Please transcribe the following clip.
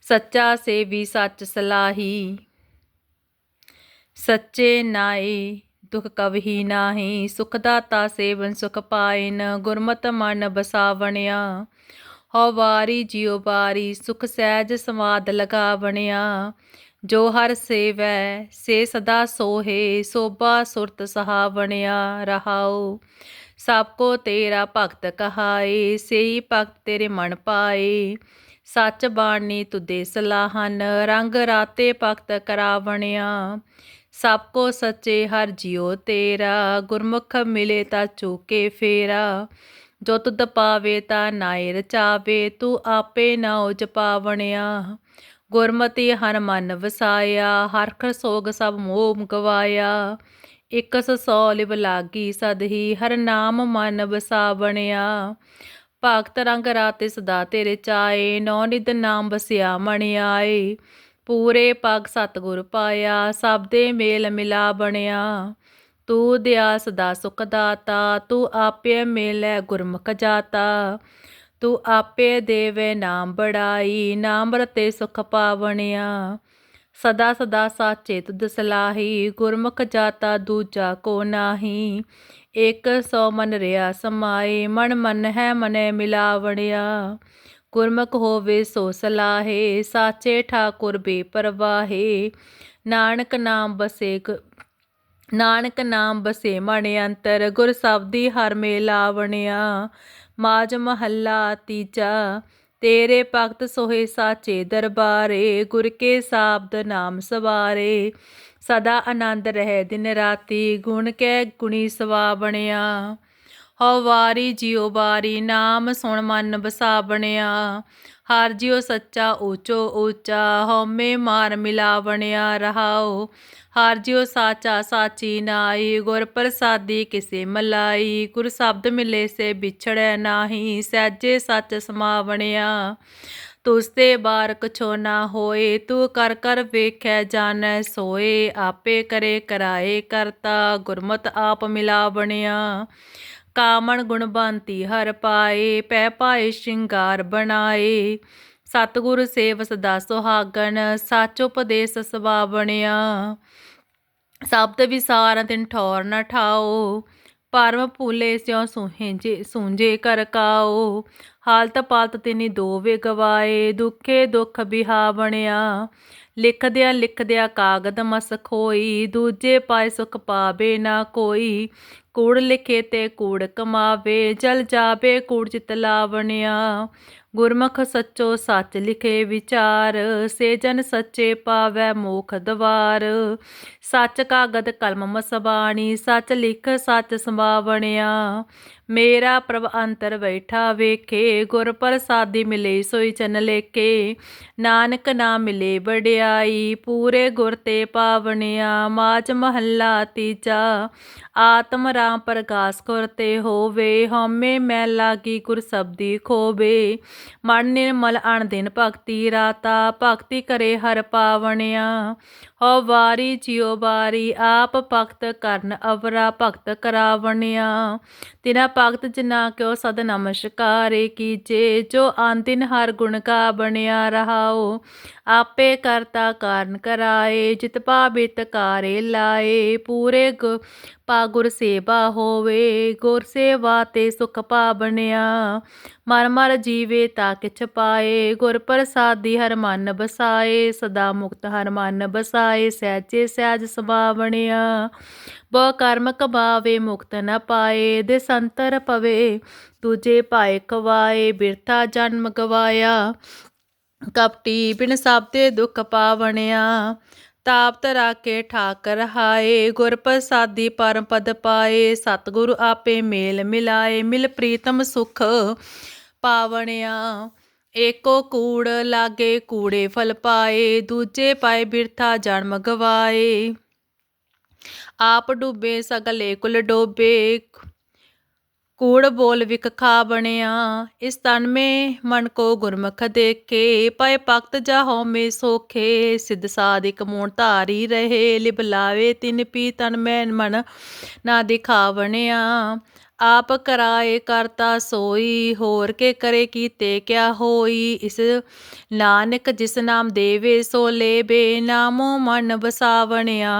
ਸੱਚਾ ਸੇਵੀ ਸੱਚ ਸਲਾਹੀ, ਸੱਚੇ ਨਾਏ ਦੁਖ ਕਵਹੀ ਨਾਹੀ, ਸੁਖ ਦਾਤਾ ਸੇਵਨ ਸੁਖ ਪਾਇਨ, ਗੁਰਮਤ ਮਨ ਬਸਾਵਣਿਆ। ਹਉ ਵਾਰੀ ਜਿਉ ਬਾਰੀ ਸੁਖ ਸਹਿਜ ਸਮਾਦ ਲਗਾਵਣਿਆ। ਜੋ ਹਰ ਸੇਵੈ, ਸੇ ਸਦਾ ਸੋਹੇ, ਸੋਭਾ ਸੁਰਤ ਸਹਾਵਣਿਆ ਰਹਾਉ। ਸਭ ਕੋ ਤੇਰਾ ਭਗਤ ਕਹਾਏ, ਸੇਈ ਭਗਤ ਤੇਰੇ ਮਨ ਪਾਏ। ਸੱਚ ਬਾਣੀ ਤੂੰ ਦੇ ਸਲਾਹਨ ਰੰਗ ਰਾਤੇ ਭਗਤ ਕਰਾਵਣਿਆ। ਸਭ ਕੋ ਸੱਚੇ ਹਰ ਜਿਉ ਤੇਰਾ, ਗੁਰਮੁਖ ਮਿਲੇ ਤਾਂ ਚੂਕੇ ਫੇਰਾ। ਜੋ ਤੁਧ ਪਾਵੇ ਤਾ ਨਾਇ ਰਚਾਵੇ ਤੂੰ ਆਪੇ ਨਾਉ ਜਪਾਵਣਿਆ ਗੁਰਮਤਿ ਹਰ ਮਨ ਵਸਾਇਆ ਹਰਖ ਸੋਗ ਸਭ ਮੋਹ ਗਵਾਇਆ। ਇਕਸ ਸੌ ਲਿਵ ਲਾਗੀ ਸਦਹੀ ਹਰ ਨਾਮ ਮਨ ਵਸਾਵਣਿਆ। ਭਗਤ ਰੰਗ ਰਾਤੇ ਸਦਾ ਤੇਰੇ ਚਾਏ, ਨੌ ਨਿਦ ਨਾਮ ਬਸਿਆ ਮਣ ਆਏ ਪੂਰੇ ਪਗ ਸਤਗੁਰ ਪਾਇਆ, ਸਭ ਦੇ ਮੇਲ ਮਿਲਾ ਬਣਿਆ। ਤੂੰ ਦਿਆ ਸਦਾ ਸੁਖ ਦਾਤਾ, ਤੂੰ ਆਪੇ ਮੇਲੇ ਗੁਰਮੁਖ ਜਾਤਾ। ਤੂੰ ਆਪੇ ਦੇਵੇ ਨਾਮ ਬੜਾਈ ਨਾਮ ਰਤੇ ਸੁਖ ਪਾਵਣਿਆ। ਸਦਾ ਸਦਾ ਸਾਚੇ ਤੁਧ ਸਲਾਹੀ, ਗੁਰਮੁਖ ਜਾਤਾ ਦੂਜਾ ਕੋ ਨਾਹੀ। ਇਕ ਸੋ ਮਨ ਰਿਆ ਸਮਾਏ, ਮਨ ਮਨ ਹੈ ਮਨੇ ਮਿਲਾਵਣਿਆ। ਗੁਰਮੁਖ ਹੋਵੇ ਸੋ ਸਲਾਹੇ, ਸਾਚੇ ਠਾਕੁਰ ਬੇਪਰਵਾਹੇ। ਨਾਨਕ ਨਾਮ ਬਸੇ ਗੁ- ਨਾਨਕ ਨਾਮ ਬਸੇ ਮਣ ਅੰਤਰ, ਗੁਰ ਸਬਦੀ ਹਰ ਮੇਲਾਵਣਿਆ। ਮਾਜ ਮਹੱਲਾ ਤੀਜਾ ਤੇਰੇ ਭਗਤ ਸੋਹੇ ਸਾਚੇ ਦਰਬਾਰੇ, ਗੁਰ ਕੇ ਸਾਬਦ ਨਾਮ ਸਵਾਰੇ। ਸਦਾ ਆਨੰਦ ਰਹਿ ਦਿਨ ਰਾਤੀ, ਗੁਣ ਕੈ ਗੁਣੀ ਸਵਾ ਬਣਿਆ। ਹਉ ਵਾਰੀ ਜਿਉ ਵਾਰੀ ਨਾਮ ਸੁਣ ਮਨ ਬਸਾ ਬਣਿਆ। ਹਾਰ ਜਿਉ ਸੱਚਾ, ਊਚੋ ਊਚਾ, ਹਉਮੈ ਮਾਰ ਮਿਲਾਵਣਿਆ ਰਹਾਉ। ਹਰ ਜਿਉ ਸਾਚਾ, ਸਾਚੀ ਨਾਈ ਗੁਰ ਪ੍ਰਸਾਦੀ ਕਿਸੇ ਮਲਾਈ ਗੁਰ ਸ਼ਬਦ ਮਿਲੇ ਸੇ ਵਿਛੜੈ ਨਾਹੀ, ਸਹਿਜੇ ਸੱਚ ਸਮਾਵਣਿਆ। ਤੁਸ ਤੇ ਬਾਰ ਕਛੋ ਨਾ ਹੋਏ, ਤੂੰ ਕਰ ਕਰ ਵੇਖੈ ਜਾਣੈ ਸੋਏ। ਆਪੇ ਕਰੇ ਕਰਾਏ ਕਰਤਾ, ਗੁਰਮਤ ਆਪ ਮਿਲਾ ਬਣਿਆ ਕਾਮਣ ਗੁਣਬੰਤੀ ਹਰ ਪਾਏ, ਪੈ ਪਾਏ ਸ਼ਿੰਗਾਰ ਬਣਾਏ। ਸਤਿਗੁਰ ਸੇਵ ਸਦਾ ਸੁਹਾਗਣ, ਸੱਚ ਉਪਦੇਸ ਸਵਾਵਣਿਆ। ਸ਼ਬਦ ਵਿਸਾਰ ਤਿਨ ਠੌਰ ਨ ਠਾਓ, ਪਰਮ ਭੂਲੇ ਸਿਉ ਸੁਹੇਜੇ ਸੂੰਜੇ ਕਰ ਕਾਓ। ਹਾਲਤ ਪਾਲਤ ਤਿਨੀ ਦੋਵੇ ਗਵਾਏ ਦੁਖੇ ਦੁਖ ਬਿਹਾਵਣਿਆ। ਲਿਖਦਿਆਂ ਲਿਖਦਿਆਂ ਕਾਗਦ ਮਸ ਖੋਈ, ਦੂਜੇ ਪਾਏ ਸੁਖ ਪਾਵੇ ਨਾ ਕੋਈ। ਕੂੜ ਲਿਖੇ ਤੇ ਕੂੜ ਕਮਾਵੇ, ਜਲ ਜਾਵੇ ਕੂੜ ਚਿਤ ਲਾਵਣਿਆ। ਗੁਰਮੁਖ ਸੱਚੋ ਸੱਚ ਲਿਖੇ ਵਿਚਾਰ, ਸੇ ਜਨ ਸੱਚੇ ਪਾਵੈ ਮੋਖ ਦਵਾਰ। ਸੱਚ ਕਾਗਦ ਕਲਮ ਮਸਬਾਣੀ, ਸੱਚ ਲਿਖ ਸੱਚ ਸੰਭਾਵਣਿਆ। ਮੇਰਾ ਪ੍ਰਭ ਅੰਤਰ ਬੈਠਾ ਵੇਖੇ, ਗੁਰ ਪ੍ਰਸਾਦੀ ਮਿਲੇ ਸੋਈ ਚਨ ਲੇਕੇ ਨਾਨਕ ਨਾ ਮਿਲੇ ਵਡਿਆਈ, ਪੂਰੇ ਗੁਰ ਤੇ ਪਾਵਣਿਆ। ਮਾਜ ਮਹੱਲਾ ਤੀਜਾ, ਆਤਮ ਰਾ ਪ੍ਰਕਾਸ਼ ਪ੍ਰਗਾਸ ਕਰਤੇ ਹੋਵੇ, ਹਉਮੈ ਮੈਂ ਲਾਗੀ ਗੁਰ ਸਬਦੀ ਖੋਵੇ। ਮਨ ਨਿਰਮਲ ਅਣ ਦਿਨ ਭਗਤੀ ਰਾਤਾ, ਭਗਤੀ ਕਰੇ ਹਰ ਪਾਵਣਿਆ। ਹਉ ਵਾਰੀ ਜਿਉ ਬਾਰੀ ਆਪ ਭਗਤ ਕਰਨ ਅਵਰਾ, ਭਗਤ ਕਰਾਵਣਿਆ। ਤਿਨਾ ਭਗਤ ਜਿਨਾ ਕਿਉ ਸਦ ਨਮਸਕਾਰੇ ਕੀਜੇ, ਜੋ ਆਂਦਿਨ ਹਰ ਗੁਣ ਕਾ ਬਣਿਆ ਰਹਾਓ ਆਪੇ ਕਰਤਾ ਕਾਰਨ ਕਰਾਏ, ਜਿਤ ਪਾਵਿਤ ਕਾਰੇ ਲਾਏ। ਪੂਰੇ ਗੁ ਪਾ ਗੁਰ ਸੇਵਾ ਹੋਵੇ, ਗੁਰ ਸੇਵਾ ਤੇ ਸੁਖ ਪਾਵਣਿਆ। ਮਰ ਮਰ ਜੀਵੇ ਤਾ ਕਿਛ ਪਾਏ, ਗੁਰ ਪ੍ਰਸਾਦੀ ਹਰ ਮਨ ਬਸਾਏ, ਸਦਾ ਮੁਕਤ ਹਰ ਮਨ ਬਸਾਏ, ਸਹਿਜੇ ਸਹਿਜ ਸੁਭਾਵਣਿਆ। ਬਹੁ ਕਰਮ ਕਬਾਵੇ ਮੁਕਤ ਨ ਪਾਏ ਦੇ ਸੰਤਰ ਪਵੇ, ਦੂਜੇ ਪਾਏ ਕਵਾਏ ਬਿਰਥਾ ਜਨਮ ਗਵਾਇਆ। ਕਪਟੀ ਬਿਨ ਸਭ ਸਬਦੇ ਦੁੱਖ ਪਾਵਣਿਆ। ਤਾਪ ਤਰਾ ਕੇ ਠਾਕਰ ਹਾਏ, ਗੁਰ ਪ੍ਰਸਾਦੀ ਪਰਮ ਪਦ ਪਾਏ, ਸਤਿਗੁਰੂ ਆਪੇ ਮੇਲ ਮਿਲਾਏ, ਮਿਲ ਪ੍ਰੀਤਮ ਸੁਖ ਪਾਵਣਿਆ। ਏਕੋ ਕੂੜ ਲਾਗੇ ਕੂੜੇ ਫਲ ਪਾਏ, ਦੂਜੇ ਪਾਏ ਬਿਰਥਾ ਜਨਮ ਗਵਾਏ। ਆਪ ਡੁੱਬੇ ਸਗਲੇ ਕੁਲ ਡੋਬੇ ਕੂੜ ਬੋਲ ਵਿਖ ਖਾ ਬਣਿਆ, ਇਸ ਤਨ ਮੇ ਮਨ ਕੋ ਗੁਰਮੁਖ ਦੇਖੇ, ਪਏ ਭਗਤ ਜਾ ਹਉਮੈ ਸੋਖੇ, ਸਿਧ ਸਾਧਿਕ ਮੂਣ ਧਾਰੀ ਰਹੇ ਲਿਬਲਾਵੇ ਤਿਨ ਪੀ ਤਨ ਮੈਂ ਮਨ ਨਾ ਦਿਖਾਵਣਿਆ ਆਪ ਕਰਾਏ ਕਰਤਾ ਸੋਈ, ਹੋਰ ਕੇ ਕਰੇ ਕੀਤੇ ਕਿਆ ਹੋਈ, ਇਸ ਨਾਨਕ ਜਿਸ ਨਾਮ ਦੇਵੇ ਸੋ ਲੇਬੇ, ਨਾਮੋ ਮਨ ਵਸਾਵਣਿਆ